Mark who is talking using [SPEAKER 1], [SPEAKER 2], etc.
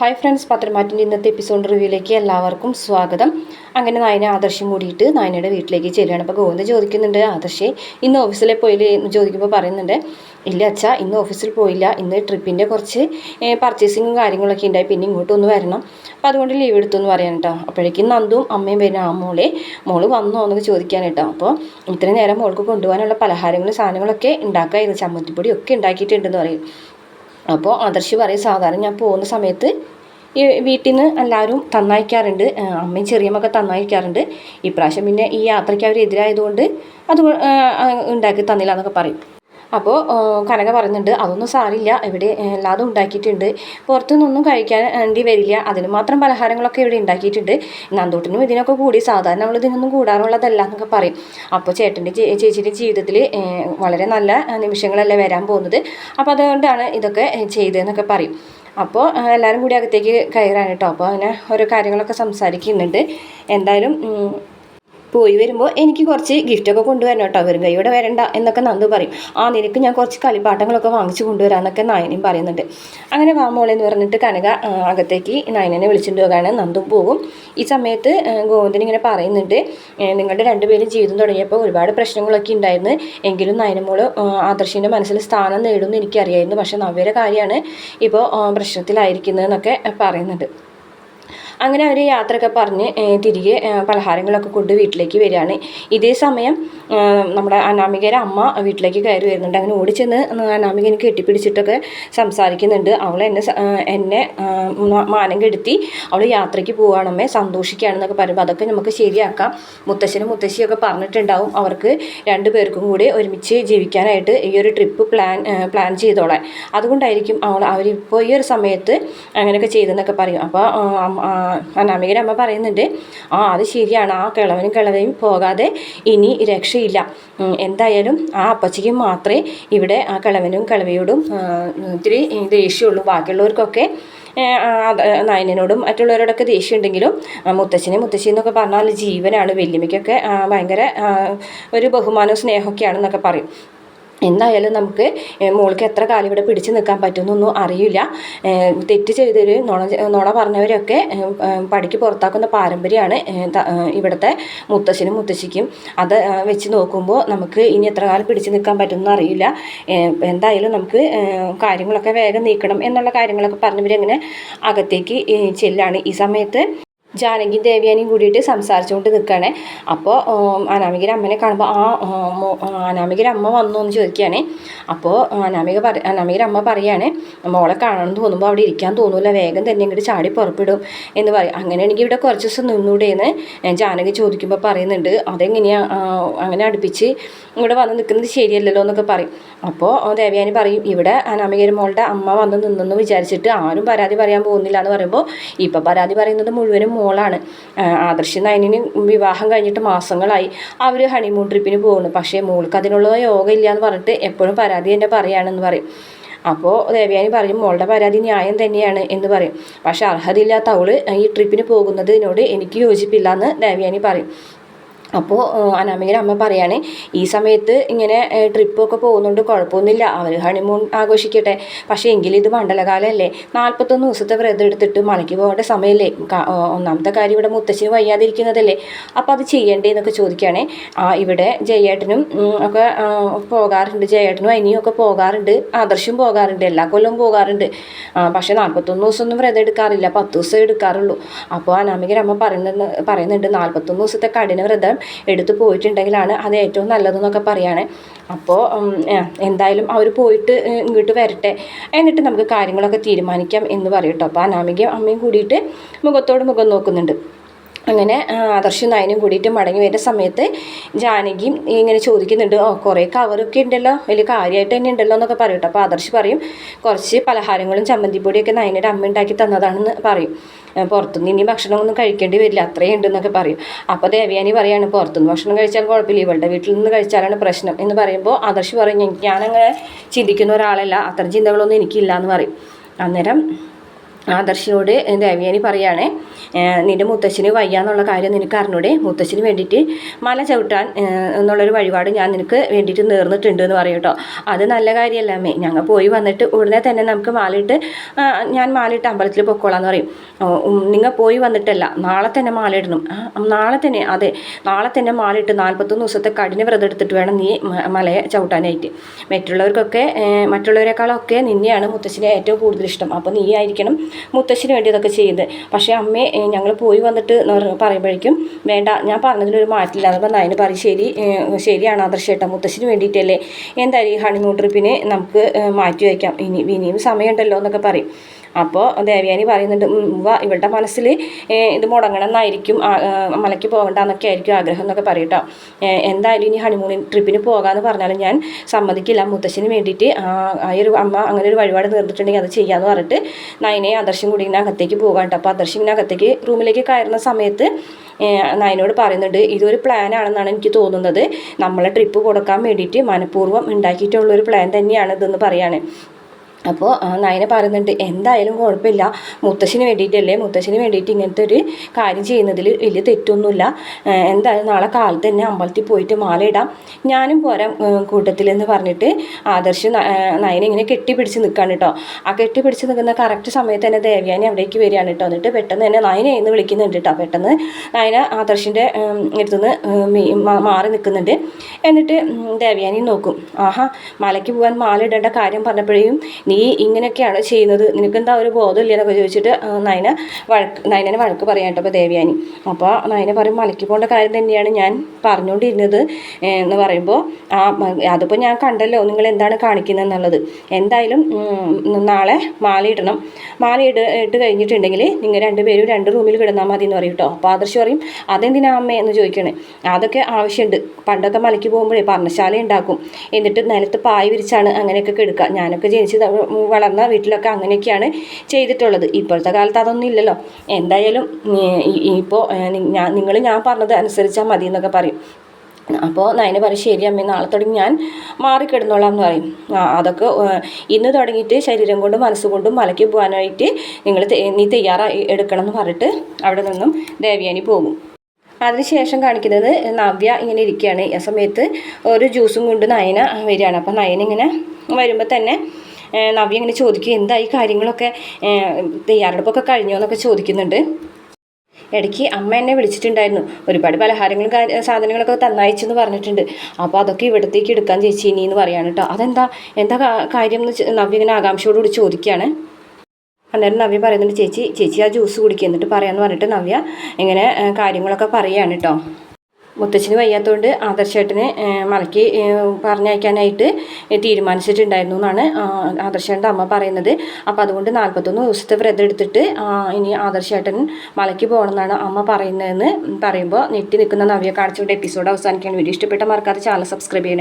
[SPEAKER 1] Hi friends പത്രമാറ്റിന്റെ ഇന്നത്തെ episode റിവ്യൂയിലേക്ക് എല്ലാവർക്കും സ്വാഗതം. അങ്ങനെ നായന ആദർശം കൂടിയിട്ട് നായനയുടെ വീട്ടിലേക്ക് ചെല്ലുകയാണ്. അപ്പോൾ ഗോവിന്ദ ചോദിക്കുന്നുണ്ട് ആദർശേ ഇന്ന് ഓഫീസിലെ പോയില്ലേ എന്ന് ചോദിക്കുമ്പോൾ പറയുന്നുണ്ട് ഇല്ല അച്ഛ ഇന്ന് ഓഫീസിൽ പോയില്ല. ഇന്ന് ട്രിപ്പിന്റെ കുറച്ച് പർച്ചേസിങ്ങും കാര്യങ്ങളൊക്കെ ഉണ്ടായി പിന്നെ ഇങ്ങോട്ട് ഒന്ന് വരണം. അപ്പോൾ അതുകൊണ്ട് ലീവ് എടുത്തു എന്ന് പറയാൻ കേട്ടോ അപ്പോഴേക്കും നന്ദും അമ്മയും പിന്നെ ആ മോളെ മോൾ വന്നോ? എന്നൊക്കെ ചോദിക്കാൻ കേട്ടോ അപ്പോൾ ഇത്രയും നേരം മോൾക്ക് കൊണ്ടുപോകാനുള്ള പലഹാരങ്ങളും സാധനങ്ങളൊക്കെ ഉണ്ടാക്കായിരുന്നു ചമ്മന്തിപ്പൊടി ഒക്കെ ഉണ്ടാക്കിയിട്ടുണ്ടെന്ന് പറയും. അപ്പോൾ ആദർശ് പറയും സാധാരണ ഞാൻ പോകുന്ന സമയത്ത് ഈ വീട്ടിൽ നിന്ന് എല്ലാവരും തന്നയക്കാറുണ്ട്. അമ്മയും ചെറിയമ്മൊക്കെ തന്നയക്കാറുണ്ട്. ഇപ്രാവശ്യം പിന്നെ ഈ യാത്രയ്ക്ക് അവർ എതിരായതുകൊണ്ട് അത് ഉണ്ടാക്കി തന്നില്ല എന്നൊക്കെ പറയും. അപ്പോൾ കനക പറയുന്നുണ്ട് അതൊന്നും സാരില്ല. ഇവിടെ എല്ലാതും ഉണ്ടാക്കിയിട്ടുണ്ട്. പുറത്തുനിന്നൊന്നും കഴിക്കാൻ വേണ്ടി വരില്ല. അതിന് മാത്രം പലഹാരങ്ങളൊക്കെ ഇവിടെ ഉണ്ടാക്കിയിട്ടുണ്ട്. നന്തോട്ടിനും ഇതിനൊക്കെ കൂടി സാധാരണ നമ്മൾ ഇതിനൊന്നും കൂടാറുള്ളതല്ല എന്നൊക്കെ പറയും. അപ്പോൾ ചേട്ടന്റെ ചേച്ചിയുടെ ജീവിതത്തിൽ വളരെ നല്ല നിമിഷങ്ങളല്ലേ വരാൻ പോകുന്നത്. അപ്പോൾ അതുകൊണ്ടാണ് ഇതൊക്കെ ചെയ്തതെന്നൊക്കെ പറയും. അപ്പോൾ എല്ലാവരും കൂടി അകത്തേക്ക് കയറാൻ കേട്ടോ. അപ്പോൾ അങ്ങനെ ഓരോ കാര്യങ്ങളൊക്കെ സംസാരിക്കുന്നുണ്ട്. എന്തായാലും പോയി വരുമ്പോൾ എനിക്ക് കുറച്ച് ഗിഫ്റ്റൊക്കെ കൊണ്ടുവരണം കേട്ടോ. വെറും കൈയോടെ വരണ്ട എന്നൊക്കെ നന്ദു പറയും. ആ നിനക്ക് ഞാൻ കുറച്ച് കളിപ്പാട്ടങ്ങളൊക്കെ വാങ്ങിച്ചു കൊണ്ടുവരാമെന്നൊക്കെ നായനയും പറയുന്നുണ്ട്. അങ്ങനെ വാ മോളെ എന്ന് പറഞ്ഞിട്ട് കനക അകത്തേക്ക് നയനനെ വിളിച്ചിട്ട് പോകാണ്. നന്ദു പോകും. ഈ സമയത്ത് ഗോവിന്ദൻ ഇങ്ങനെ പറയുന്നുണ്ട് നിങ്ങളുടെ രണ്ടുപേരും ജീവിതം തുടങ്ങിയപ്പോൾ ഒരുപാട് പ്രശ്നങ്ങളൊക്കെ ഉണ്ടായിരുന്നു. എങ്കിലും നയനമോൾ ആദർശിന്റെ മനസ്സിൽ സ്ഥാനം നേടുമെന്ന് എനിക്കറിയായിരുന്നു. പക്ഷേ നവ്യയുടെ കാര്യമാണ് ഇപ്പോൾ പ്രശ്നത്തിലായിരിക്കുന്നതെന്നൊക്കെ പറയുന്നുണ്ട്. അങ്ങനെ അവർ യാത്രയൊക്കെ പറഞ്ഞ് തിരികെ പലഹാരങ്ങളൊക്കെ കൊണ്ട് വീട്ടിലേക്ക് വരികയാണ്. ഇതേ സമയം നമ്മുടെ അനാമികയുടെ അമ്മ വീട്ടിലേക്ക് കയറി വരുന്നുണ്ട്. അങ്ങനെ ഓടിച്ചെന്ന് അനാമിക എനിക്ക് കെട്ടിപ്പിടിച്ചിട്ടൊക്കെ സംസാരിക്കുന്നുണ്ട്. അവൾ എന്നെ എന്നെ മാനം കെടുത്തി അവൾ യാത്രയ്ക്ക് പോവുകയാണമ്മേ സന്തോഷിക്കുകയാണെന്നൊക്കെ പറയുമ്പോൾ അതൊക്കെ നമുക്ക് ശരിയാക്കാം. മുത്തശ്ശനും മുത്തശ്ശിയൊക്കെ പറഞ്ഞിട്ടുണ്ടാവും അവർക്ക് രണ്ടു പേർക്കും കൂടി ഒരുമിച്ച് ജീവിക്കാനായിട്ട് ഈ ഒരു ട്രിപ്പ് പ്ലാൻ പ്ലാൻ ചെയ്തോളെ അതുകൊണ്ടായിരിക്കും അവൾ അവരിപ്പോൾ ഈ ഒരു സമയത്ത് അങ്ങനെയൊക്കെ ചെയ്തെന്നൊക്കെ പറയും. അപ്പോൾ അനാമികയുടെ അമ്മ പറയുന്നുണ്ട് ആ അത് ശരിയാണ്. ആ കിളവനും കിളവയും പോകാതെ ഇനി ഉം, എന്തായാലും ആ അപ്പച്ചിക്ക് മാത്രമേ ഇവിടെ ആ കിളവനും കിളവയോടും ഒത്തിരി ദേഷ്യമുള്ളൂ. ബാക്കിയുള്ളവർക്കൊക്കെ നായനോടും മറ്റുള്ളവരോടൊക്കെ ദേഷ്യം ഉണ്ടെങ്കിലും മുത്തശ്ശിനെ മുത്തച്ഛനെ മുത്തശ്ശി എന്നൊക്കെ പറഞ്ഞാൽ ജീവനാണ്. വല്യമ്മയ്ക്കൊക്കെ ഭയങ്കര ഒരു ബഹുമാനവും സ്നേഹമൊക്കെയാണെന്നൊക്കെ പറയും. എന്തായാലും നമുക്ക് മോൾക്ക് എത്ര കാലം ഇവിടെ പിടിച്ചു നിൽക്കാൻ പറ്റുമെന്നൊന്നും അറിയില്ല. തെറ്റ് ചെയ്തൊരു നുണ നുണ പറഞ്ഞവരൊക്കെ പടിക്ക് പുറത്താക്കുന്ന പാരമ്പര്യമാണ് ഇവിടുത്തെ മുത്തശ്ശനും മുത്തശ്ശിക്കും. അത് വെച്ച് നോക്കുമ്പോൾ നമുക്ക് ഇനി എത്ര കാലം പിടിച്ചു നിൽക്കാൻ പറ്റുമെന്ന് അറിയില്ല. എന്തായാലും നമുക്ക് കാര്യങ്ങളൊക്കെ വേഗം നീക്കണം എന്നുള്ള കാര്യങ്ങളൊക്കെ പറഞ്ഞവരങ്ങനെ അകത്തേക്ക് ചെല്ലാണ്. ഈ സമയത്ത് ജാനകി ദേവ്യാനിയും കൂടിയിട്ട് സംസാരിച്ചുകൊണ്ട് നിൽക്കുകയാണ്. അപ്പോൾ അനാമികയുടെ അമ്മനെ കാണുമ്പോൾ ആ അനാമികയുടെ അമ്മ വന്നു എന്ന് ചോദിക്കുകയാണ്. അപ്പോൾ അനാമിക പറ അനാമികയുടെ അമ്മ പറയാണ് മോളെ കാണണം തോന്നുമ്പോൾ അവിടെ ഇരിക്കാൻ തോന്നില്ല വേഗം തന്നെ ഇങ്ങോട്ട് ചാടി പുറപ്പെടും എന്ന് പറയും. അങ്ങനെയാണെങ്കിൽ ഇവിടെ കുറച്ച് ദിവസം നിന്നൂടെയെന്ന് ജാനകി ചോദിക്കുമ്പോൾ പറയുന്നുണ്ട്. അതെങ്ങനെയാണ് അങ്ങനെ അടുപ്പിച്ച് ഇവിടെ വന്ന് നിൽക്കുന്നത് ശരിയല്ലല്ലോ എന്നൊക്കെ പറയും. അപ്പോൾ ദേവ്യാനി പറയും ഇവിടെ അനാമികയുടെ മോളുടെ അമ്മ വന്ന് നിന്നെന്ന് വിചാരിച്ചിട്ട് ആരും പരാതി പറയാൻ പോകുന്നില്ല എന്ന് പറയുമ്പോൾ ഇപ്പം പരാതി പറയുന്നത് മുഴുവനും മോളാണ്. ആദർശ് നയനിന് വിവാഹം കഴിഞ്ഞിട്ട് മാസങ്ങളായി. അവർ ഹണിമൂൺ ട്രിപ്പിന് പോകുന്നു. പക്ഷേ മോൾക്ക് അതിനുള്ള യോഗ ഇല്ല എന്ന് പറഞ്ഞിട്ട് എപ്പോഴും പരാതി തന്നെ പറയുകയാണെന്ന് പറയും. അപ്പോൾ ദേവയാനി പറയും മോളുടെ പരാതി ന്യായം തന്നെയാണ് എന്ന് പറയും. പക്ഷേ അർഹതയില്ലാത്ത അവൾ ഈ ട്രിപ്പിന് പോകുന്നതിനോട് എനിക്ക് യോജിപ്പില്ല എന്ന് ദേവയാനി പറയും. അപ്പോൾ അനാമികയുടെ അമ്മ പറയാണ് ഈ സമയത്ത് ഇങ്ങനെ ട്രിപ്പൊക്കെ പോകുന്നുണ്ട് കുഴപ്പമൊന്നുമില്ല അവർ ഹണിമൂൺ ആഘോഷിക്കട്ടെ. പക്ഷേ എങ്കിലും ഇത് മണ്ഡലകാലമല്ലേ നാൽപ്പത്തൊന്ന് ദിവസത്തെ വ്രതം എടുത്തിട്ട് മലയ്ക്ക് പോകേണ്ട സമയമല്ലേ ഒന്നാമത്തെ കാര്യം ഇവിടെ മുത്തശ്ശിന് വയ്യാതിരിക്കുന്നതല്ലേ. അപ്പോൾ അത് ചെയ്യണ്ടേ എന്നൊക്കെ ചോദിക്കുകയാണേ. ആ ഇവിടെ ജയേട്ടനും ഒക്കെ പോകാറുണ്ട്. ജയേട്ടനും അനിയും ഒക്കെ പോകാറുണ്ട്. ആദർശം പോകാറുണ്ട്. എല്ലാ കൊല്ലവും പോകാറുണ്ട്. പക്ഷേ നാൽപ്പത്തൊന്ന് ദിവസമൊന്നും വ്രതം എടുക്കാറില്ല. പത്ത് ദിവസം എടുക്കാറുള്ളൂ. അപ്പോൾ അനാമികയുടെ അമ്മ പറയുന്നുണ്ട് നാൽപ്പത്തൊന്ന് ദിവസത്തെ കഠിന വ്രതം എടുത്തു പോയിട്ടുണ്ടെങ്കിലാണ് അത് ഏറ്റവും നല്ലതെന്നൊക്കെ പറയുകയാണ് അപ്പോൾ എന്തായാലും അവർ പോയിട്ട് ഇങ്ങോട്ട് വരട്ടെ എന്നിട്ട് നമുക്ക് കാര്യങ്ങളൊക്കെ തീരുമാനിക്കാം എന്ന് പറയും കേട്ടോ അപ്പോൾ അനാമികയും അമ്മയും കൂടിയിട്ട് മുഖത്തോട് മുഖം നോക്കുന്നുണ്ട്. അങ്ങനെ ആദർശ നയനും കൂടിയിട്ട് മടങ്ങി വരുന്ന സമയത്ത് ജാനകിയും ഇങ്ങനെ ചോദിക്കുന്നുണ്ട് ഓ കുറേ കവറൊക്കെ ഉണ്ടല്ലോ വലിയ കാര്യമായിട്ട് തന്നെ ഉണ്ടല്ലോ എന്നൊക്കെ പറയും അപ്പോൾ ആദർശ് പറയും കുറച്ച് പലഹാരങ്ങളും ചമ്മന്തിപ്പൊടിയൊക്കെ നയനയുടെ അമ്മ ഉണ്ടാക്കി തന്നതാണെന്ന് പറയും. പുറത്തുനിന്ന് ഇനി ഭക്ഷണമൊന്നും കഴിക്കേണ്ടി വരില്ല അത്രയും ഉണ്ടെന്നൊക്കെ പറയും. അപ്പോൾ ദേവയാനി പറയാണ് പുറത്തുനിന്ന് ഭക്ഷണം കഴിച്ചാൽ കുഴപ്പമില്ല ഇവളുടെ വീട്ടിൽ നിന്ന് കഴിച്ചാലാണ് പ്രശ്നം എന്ന് പറയുമ്പോൾ ആദർശ് പറയും "ഞാൻ- ഞാനങ്ങനെ ചിന്തിക്കുന്ന ഒരാളല്ല അത്തരം ചിന്തകളൊന്നും എനിക്കില്ല എന്ന് പറയും. അന്നേരം ആദർശിനോട് അവിയാനി പറയുകയാണ് നിന്റെ മുത്തശ്ശിന് വയ്യാന്നുള്ള കാര്യം നിനക്ക് അറിഞ്ഞൂടെ? മുത്തശ്ശിന് വേണ്ടിയിട്ട് മല ചവിട്ടാൻ എന്നുള്ളൊരു വഴിപാട് ഞാൻ നിനക്ക് വേണ്ടിയിട്ട് നേർന്നിട്ടുണ്ട് എന്ന് പറയും കേട്ടോ. അത് നല്ല കാര്യമല്ല അമ്മേ. ഞങ്ങൾ പോയി വന്നിട്ട് ഉടനെ തന്നെ നമുക്ക് മാലയിട്ട് ഞാൻ മാലയിട്ട് അമ്പലത്തിൽ പൊക്കോളാന്ന് പറയും. നിങ്ങൾ പോയി വന്നിട്ടല്ല നാളെ തന്നെ മാലയിടണം നാളെ തന്നെ അതെ. നാളെ തന്നെ മാലയിട്ട് നാൽപ്പത്തൊന്ന് ദിവസത്തെ കഠിന വ്രതം എടുത്തിട്ട് വേണം നീ മലയെ ചവിട്ടാനായിട്ട്. മറ്റുള്ളവർക്കൊക്കെ മറ്റുള്ളവരെക്കാളൊക്കെ നിന്നെയാണ് മുത്തശ്ശിനെ ഏറ്റവും കൂടുതൽ ഇഷ്ടം. അപ്പോൾ നീ ആയിരിക്കണം മുത്തശ്ശിന് വേണ്ടി ഇതൊക്കെ ചെയ്യുന്നത്. പക്ഷേ അമ്മേ ഞങ്ങൾ പോയി വന്നിട്ട് പറയുമ്പോഴേക്കും വേണ്ട ഞാൻ പറഞ്ഞതിലൊരു മാറ്റില്ല പറഞ്ഞാൽ അതിന് പറയും ശരി ശരിയാണ് ആദർശേട്ട മുത്തശ്ശിന് വേണ്ടിയിട്ടല്ലേ. എന്തായാലും ഈ ഹണിമൂൺ ട്രിപ്പിനെ നമുക്ക് മാറ്റി വയ്ക്കാം. ഇനി ഇനിയും സമയമുണ്ടല്ലോ എന്നൊക്കെ പറയും. അപ്പോൾ ദേവയാനി പറയുന്നുണ്ട് "ഉം, ഉവ്വ ഇവളുടെ മനസ്സിൽ ഇത് മുടങ്ങണം എന്നായിരിക്കും മലയ്ക്ക് ആ, മലയ്ക്ക് പോകണ്ടെന്നൊക്കെ ആയിരിക്കും ആഗ്രഹം എന്നൊക്കെ പറയട്ടോ. എന്തായാലും ഇനി ഹണിമൂൺ ട്രിപ്പിന് പോകാമെന്ന് പറഞ്ഞാലും ഞാൻ സമ്മതിക്കില്ല. മുത്തശ്ശിന് വേണ്ടിയിട്ട് ആ ഒരു അമ്മ അങ്ങനെ ഒരു വഴിപാട് നേർന്നിട്ടുണ്ടെങ്കിൽ അത് ചെയ്യാമെന്ന് പറഞ്ഞിട്ട് നയനെ ആദർശം കൂടി ഇങ്ങനെ അകത്തേക്ക് പോകാൻ കേട്ടോ. അപ്പോൾ ആദർശം ഇങ്ങനെ അകത്തേക്ക് റൂമിലേക്ക് കയറുന്ന സമയത്ത് നയനോട് പറയുന്നുണ്ട് ഇതൊരു പ്ലാൻ ആണെന്നാണ് എനിക്ക് തോന്നുന്നത്. നമ്മളെ ട്രിപ്പ് കൊടുക്കാൻ വേണ്ടിയിട്ട് മനഃപൂർവം ഉണ്ടാക്കിയിട്ടുള്ള ഒരു പ്ലാൻ തന്നെയാണ് ഇതെന്ന് പറയാണ്. അപ്പോൾ നയന പറയുന്നുണ്ട് എന്തായാലും കുഴപ്പമില്ല. മുത്തശ്ശിന് വേണ്ടിയിട്ടല്ലേ? മുത്തശ്ശിന് വേണ്ടിയിട്ട് ഇങ്ങനത്തെ ഒരു കാര്യം ചെയ്യുന്നതിൽ വലിയ തെറ്റൊന്നുമില്ല. എന്തായാലും നാളെ കാലത്ത് തന്നെ അമ്പലത്തിൽ പോയിട്ട് മാലയിടാം. ഞാനും പോരാം കൂട്ടത്തിലെന്ന് പറഞ്ഞിട്ട് ആദർശ് നയന ഇങ്ങനെ കെട്ടിപ്പിടിച്ച് നിൽക്കുകയാണ് കേട്ടോ ആ കെട്ടിപ്പിടിച്ച് നിൽക്കുന്ന കറക്റ്റ് സമയത്ത് തന്നെ ദേവ്യാനി അവിടേക്ക് വരികയാണ് കേട്ടോ എന്നിട്ട് പെട്ടെന്ന് തന്നെ നയന എന്ന് വിളിക്കുന്നുണ്ട് കേട്ടോ പെട്ടെന്ന് നയന ആദർശിന്റെ അടുത്തുനിന്ന് മാറി നിൽക്കുന്നുണ്ട് എന്നിട്ട് ദേവ്യാനി നോക്കും. ആഹാ മലയ്ക്ക് പോകാൻ മാല ഇടേണ്ട കാര്യം പറഞ്ഞപ്പോഴേയും നീ ഇങ്ങനെയൊക്കെയാണ് ചെയ്യുന്നത്. നിനക്കെന്താ ഒരു ബോധമില്ല എന്നൊക്കെ ചോദിച്ചിട്ട് നയന വഴക്ക് നയനനെ വഴക്ക് പറയാൻ കേട്ടോ അപ്പോൾ ദേവയാനി. അപ്പോൾ നയന പറയും മലക്കി പോകേണ്ട കാര്യം തന്നെയാണ് ഞാൻ പറഞ്ഞുകൊണ്ടിരുന്നത്. എന്ന് പറയുമ്പോൾ ആ അതിപ്പോൾ ഞാൻ കണ്ടല്ലോ നിങ്ങൾ എന്താണ് കാണിക്കുന്നത് എന്നുള്ളത്. എന്തായാലും നാളെ മാലയിടണം മാലയിട്ട് ഇട്ട് കഴിഞ്ഞിട്ടുണ്ടെങ്കിൽ നിങ്ങൾ രണ്ടുപേരും രണ്ട് റൂമിൽ കിടന്നാൽ മതി എന്ന് പറയും കേട്ടോ. അപ്പോൾ ആദർശ് പറയും അതെന്തിനാ അമ്മേ? എന്ന് ചോദിക്കണേ. അതൊക്കെ ആവശ്യമുണ്ട്. പണ്ടൊക്കെ മലയ്ക്ക് പോകുമ്പോഴേ പർണശാല ഉണ്ടാക്കും. എന്നിട്ട് നിലത്ത് പായ വിരിച്ചാണ് അങ്ങനെയൊക്കെ കിടക്കുക. ഞാനൊക്കെ ജനിച്ച് ത- വളർന്ന വീട്ടിലൊക്കെ അങ്ങനെയൊക്കെയാണ് ചെയ്തിട്ടുള്ളത്. ഇപ്പോഴത്തെ കാലത്ത് അതൊന്നും ഇല്ലല്ലോ. എന്തായാലും ഇപ്പോൾ ഞാൻ നിങ്ങൾ ഞാൻ പറഞ്ഞത് അനുസരിച്ചാൽ മതി എന്നൊക്കെ പറയും. അപ്പോൾ നയന പറയും ശരി അമ്മ നാളെ തുടങ്ങി ഞാൻ മാറിക്കിടന്നോളാം എന്ന് പറയും. അതൊക്കെ ഇന്ന് തുടങ്ങിയിട്ട് ശരീരം കൊണ്ടും മനസ്സുകൊണ്ടും മലയ്ക്ക് പോകാനായിട്ട് നിങ്ങൾ നീ തയ്യാറായി എടുക്കണം എന്ന് പറഞ്ഞിട്ട് അവിടെ നിന്നും ദേവയാനി പോകും. അതിനുശേഷം കാണിക്കുന്നത് നവ്യ ഇങ്ങനെ ഇരിക്കുകയാണ്. ആ സമയത്ത് ഒരു ജ്യൂസും കൊണ്ട് നയന വരികയാണ്. അപ്പോൾ നയന ഇങ്ങനെ വരുമ്പോൾ തന്നെ നവ്യ ഇങ്ങനെ ചോദിക്കും എന്തായി കാര്യങ്ങളൊക്കെ തയ്യാറെടുപ്പൊക്കെ കഴിഞ്ഞോ? എന്നൊക്കെ ചോദിക്കുന്നുണ്ട്. ഇടയ്ക്ക് അമ്മ എന്നെ വിളിച്ചിട്ടുണ്ടായിരുന്നു. ഒരുപാട് പലഹാരങ്ങളും സാധനങ്ങളൊക്കെ തന്നയച്ചെന്ന് പറഞ്ഞിട്ടുണ്ട്. അപ്പോൾ അതൊക്കെ ഇവിടത്തേക്ക് എടുക്കാൻ ചേച്ചി ഇനി എന്ന് പറയാണ് കേട്ടോ. അതെന്താ എന്താ കാര്യം എന്ന് നവ്യ ഇങ്ങനെ ആകാംക്ഷയോടുകൂടി ചോദിക്കുകയാണ് അന്നേരം നവ്യ പറയുന്നുണ്ട് ചേച്ചി ചേച്ചി ആ ജ്യൂസ് കുടിക്കുക എന്നിട്ട് പറയാമെന്ന് പറഞ്ഞിട്ട് നവ്യ ഇങ്ങനെ കാര്യങ്ങളൊക്കെ പറയുകയാണ് കേട്ടോ. മുത്തച്ഛന് വയ്യാത്തതുകൊണ്ട് ആദർശേട്ടനെ മലയ്ക്ക് പറഞ്ഞയക്കാനായിട്ട് തീരുമാനിച്ചിട്ടുണ്ടായിരുന്നു എന്നാണ് ആദർശേട്ടന്റെ അമ്മ പറയുന്നത്. അപ്പോൾ അതുകൊണ്ട് നാൽപ്പത്തൊന്ന് ദിവസത്തെ വ്രതം എടുത്തിട്ട് ഇനി ആദർശേട്ടൻ മലയ്ക്ക് പോകണമെന്നാണ് അമ്മ പറയുന്നതെന്ന് പറയുമ്പോൾ നെറ്റി നിൽക്കുന്ന നവ്യ കാണിച്ചുകൊണ്ട് എപ്പിസോഡ് അവസാനിക്കാൻ വീഡിയോ ഇഷ്ടപ്പെട്ട മറക്കാതെ ചാനൽ സബ്സ്ക്രൈബ് ചെയ്യണം.